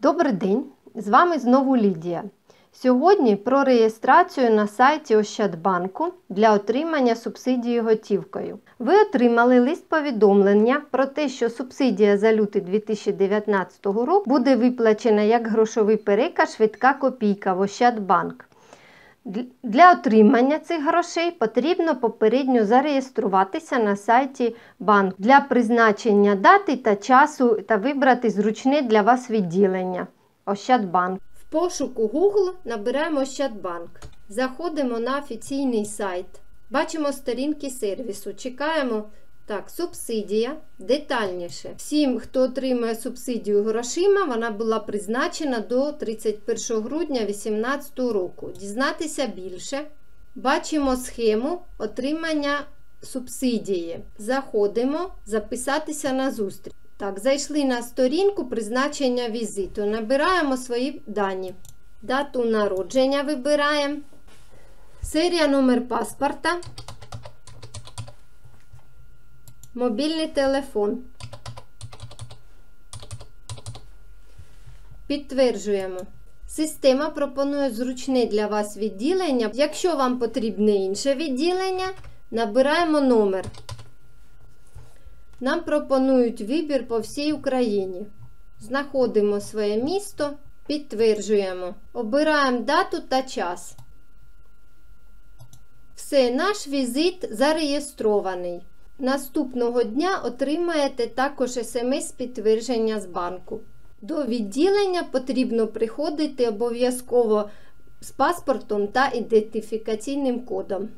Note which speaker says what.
Speaker 1: Добрий день! З вами знову Лідія. Сьогодні про реєстрацію на сайті Ощадбанку для отримання субсидії готівкою. Ви отримали лист повідомлення про те, що субсидія за лютий 2019 року буде виплачена як грошовий переказ швидка копійка в Ощадбанк. Дл- Для отримання цих грошей потрібно попередньо зареєструватися на сайті банку для призначення дати та часу та вибрати зручне для вас відділення Ощадбанк. В пошуку Google набираємо Ощадбанк. Заходимо на офіційний сайт. Бачимо сторінки сервісу. Чекаємо так, субсидія детальніше. Всім, хто отримує субсидію грошима, вона була призначена до 31 грудня 2018 року. Дізнатися більше. Бачимо схему отримання субсидії. Заходимо, записатися на зустріч. Так, зайшли на сторінку призначення візиту. Набираємо свої дані. Дату народження вибираємо. Серія номер паспорта. Мобільний телефон. Підтверджуємо. Система пропонує зручне для вас відділення. Якщо вам потрібне інше відділення, набираємо номер. Нам пропонують вибір по всій Україні. Знаходимо своє місто, підтверджуємо. Обираємо дату та час. Все, наш візит зареєстрований. Наступного дня отримаєте також смс-підтвердження з банку. До відділення потрібно приходити обов'язково з паспортом та ідентифікаційним кодом.